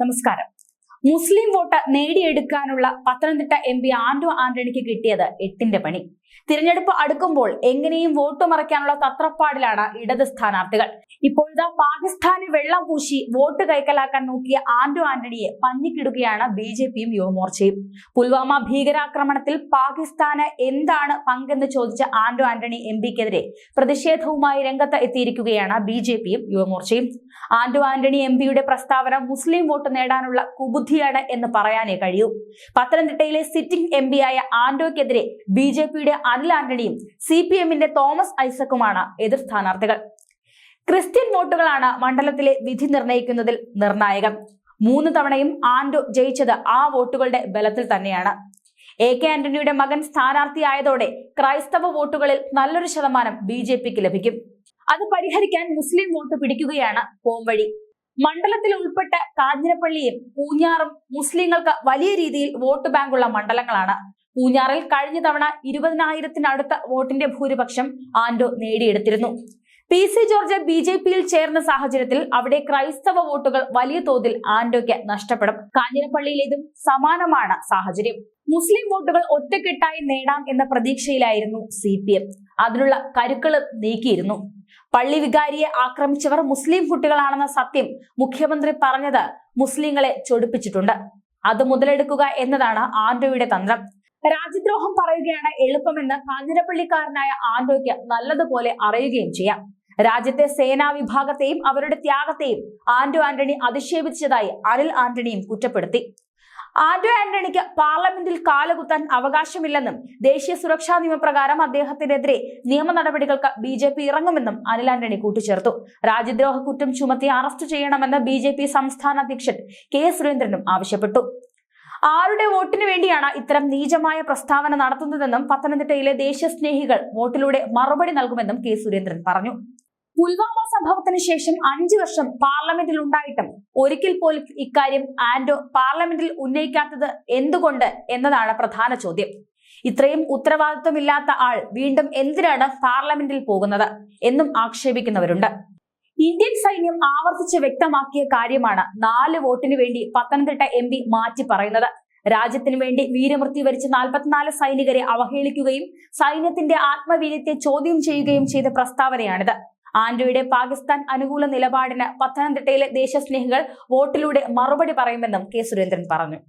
നമസ്കാരം മുസ്ലിം വോട്ട് നേടിയെടുക്കാനുള്ള Pathanamthitta M P Anto ആന്റണിക്ക് കിട്ടിയത് എട്ടിന്റെ പണി. തിരഞ്ഞെടുപ്പ് അടുക്കുമ്പോൾ എങ്ങനെയും വോട്ട് മറയ്ക്കാനുള്ള തത്രപ്പാടിലാണ് ഇടത് സ്ഥാനാർത്ഥികൾ. ഇപ്പോഴത്തെ പാകിസ്ഥാന് വെള്ളം പൂശി വോട്ട് കൈക്കലാക്കാൻ നോക്കിയ ആന്റോ ആന്റണിയെ പഞ്ഞിക്കിടുകയാണ് ബി ജെ പിയും യുവമോർച്ചയും. പുൽവാമ ഭീകരാക്രമണത്തിൽ പാകിസ്ഥാന് എന്താണ് പങ്കെന്ന് ചോദിച്ച ആന്റോ ആന്റണി എം പിക്കെതിരെ പ്രതിഷേധവുമായി രംഗത്ത് എത്തിയിരിക്കുകയാണ് ബി ജെ പിയും യുവമോർച്ചയും. ആന്റോ ആന്റണി എം പിയുടെ പ്രസ്താവന മുസ്ലിം വോട്ട് നേടാനുള്ള കുബുദ്ധിയാണ് എന്ന് പറയാനേ കഴിയൂ. പത്തനംതിട്ടയിലെ സിറ്റിംഗ് എം ആയ ആന്റോയ്ക്കെതിരെ ബി ജെ പിയുടെ അനിൽ ആന്റണിയും സി പി എമ്മിന്റെ തോമസ് ഐസക്കുമാണ് എതിർ സ്ഥാനാർത്ഥികൾ. ക്രിസ്ത്യൻ വോട്ടുകളാണ് മണ്ഡലത്തിലെ വിധി നിർണയിക്കുന്നതിൽ നിർണായകം. മൂന്ന് തവണയും ആന്റോ ജയിച്ചത് ആ വോട്ടുകളുടെ ബലത്തിൽ തന്നെയാണ്. എ കെ ആന്റണിയുടെ മകൻ സ്ഥാനാർത്ഥിയായതോടെ ക്രൈസ്തവ വോട്ടുകളിൽ നല്ലൊരു ശതമാനം ബി ലഭിക്കും. അത് പരിഹരിക്കാൻ മുസ്ലിം വോട്ട് പിടിക്കുകയാണ് പോംവഴി. മണ്ഡലത്തിൽ ഉൾപ്പെട്ട കാഞ്ഞിരപ്പള്ളിയും പൂഞ്ഞാറും മുസ്ലിങ്ങൾക്ക് വലിയ രീതിയിൽ വോട്ട് ബാങ്കുള്ള മണ്ഡലങ്ങളാണ്. പൂഞ്ഞാറിൽ കഴിഞ്ഞ തവണ ഇരുപതിനായിരത്തിനടുത്ത വോട്ടിന്റെ ഭൂരിപക്ഷം Anto നേടിയെടുത്തിരുന്നു. P C George B J പിയിൽ ചേർന്ന സാഹചര്യത്തിൽ അവിടെ ക്രൈസ്തവ വോട്ടുകൾ വലിയ തോതിൽ ആന്റോയ്ക്ക് നഷ്ടപ്പെടും. കാഞ്ഞിരപ്പള്ളിയിലേതും സമാനമാണ് സാഹചര്യം. മുസ്ലിം വോട്ടുകൾ ഒറ്റക്കെട്ടായി നേടാം എന്ന പ്രതീക്ഷയിലായിരുന്നു സി പി എം. അതിനുള്ള കരുക്കൾ നീക്കിയിരുന്നു. പള്ളി വികാരിയെ ആക്രമിച്ചവർ മുസ്ലിം കുട്ടികളാണെന്ന സത്യം മുഖ്യമന്ത്രി പറഞ്ഞത് മുസ്ലിങ്ങളെ ചൊടിപ്പിച്ചിട്ടുണ്ട്. അത് മുതലെടുക്കുക എന്നതാണ് ആന്റോയുടെ തന്ത്രം. രാജ്യദ്രോഹം പറയുകയാണ് എളുപ്പമെന്ന് കാഞ്ഞിരപ്പള്ളിക്കാരനായ ആന്റോയ്ക്ക് നല്ലതുപോലെ അറിയുകയും ചെയ്യാം. രാജ്യത്തെ സേനാ വിഭാഗത്തെയും അവരുടെ ത്യാഗത്തെയും ആന്റോ ആന്റണി അധിക്ഷേപിച്ചതായി അനിൽ ആന്റണിയും കുറ്റപ്പെടുത്തി. ആന്റോ ആന്റണിക്ക് പാർലമെന്റിൽ കാലുകുത്താൻ അവകാശമില്ലെന്നും ദേശീയ സുരക്ഷാ നിയമപ്രകാരം അദ്ദേഹത്തിനെതിരെ നിയമ നടപടികൾക്ക് ബി ജെ പി ഇറങ്ങുമെന്നും അനിൽ ആന്റണി കൂട്ടിച്ചേർത്തു. രാജ്യദ്രോഹ കുറ്റം ചുമത്തി അറസ്റ്റ് ചെയ്യണമെന്ന് ബി ജെ പി സംസ്ഥാന അധ്യക്ഷൻ കെ സുരേന്ദ്രനും ആവശ്യപ്പെട്ടു. ആരുടെ വോട്ടിനു വേണ്ടിയാണ് ഇത്തരം നീചമായ പ്രസ്താവന നടത്തുന്നതെന്നും പത്തനംതിട്ടയിലെ ദേശസ്നേഹികൾ വോട്ടിലൂടെ മറുപടി നൽകുമെന്നും കെ സുരേന്ദ്രൻ പറഞ്ഞു. പുൽവാമ സംഭവത്തിന് ശേഷം അഞ്ചു വർഷം പാർലമെന്റിൽ ഉണ്ടായിട്ടും ഒരിക്കൽ പോലും ഇക്കാര്യം ആന്റോ പാർലമെന്റിൽ ഉന്നയിക്കാത്തത് എന്തുകൊണ്ട് എന്നതാണ് പ്രധാന ചോദ്യം. ഇത്രയും ഉത്തരവാദിത്വമില്ലാത്ത ആൾ വീണ്ടും എന്തിനാണ് പാർലമെന്റിൽ പോകുന്നത് എന്നും ആക്ഷേപിക്കുന്നവരുണ്ട്. ഇന്ത്യൻ സൈന്യം ആവർത്തിച്ച് വ്യക്തമാക്കിയ കാര്യമാണ് നാല് വോട്ടിന് വേണ്ടി പത്തനംതിട്ട എം പി മാറ്റി പറയുന്നത്. രാജ്യത്തിനു വേണ്ടി വീരമൃത്യു വരിച്ച നാൽപ്പത്തിനാല് സൈനികരെ അവഹേളിക്കുകയും സൈന്യത്തിന്റെ ആത്മവീര്യത്തെ ചോദ്യം ചെയ്യുകയും ചെയ്ത പ്രസ്താവനയാണിത്. ആന്റോയുടെ പാകിസ്ഥാൻ അനുകൂല നിലപാടിന് പത്തനംതിട്ടയിലെ ദേശസ്നേഹികൾ വോട്ടിലൂടെ മറുപടി പറയുമെന്നും കെ സുരേന്ദ്രൻ പറഞ്ഞു.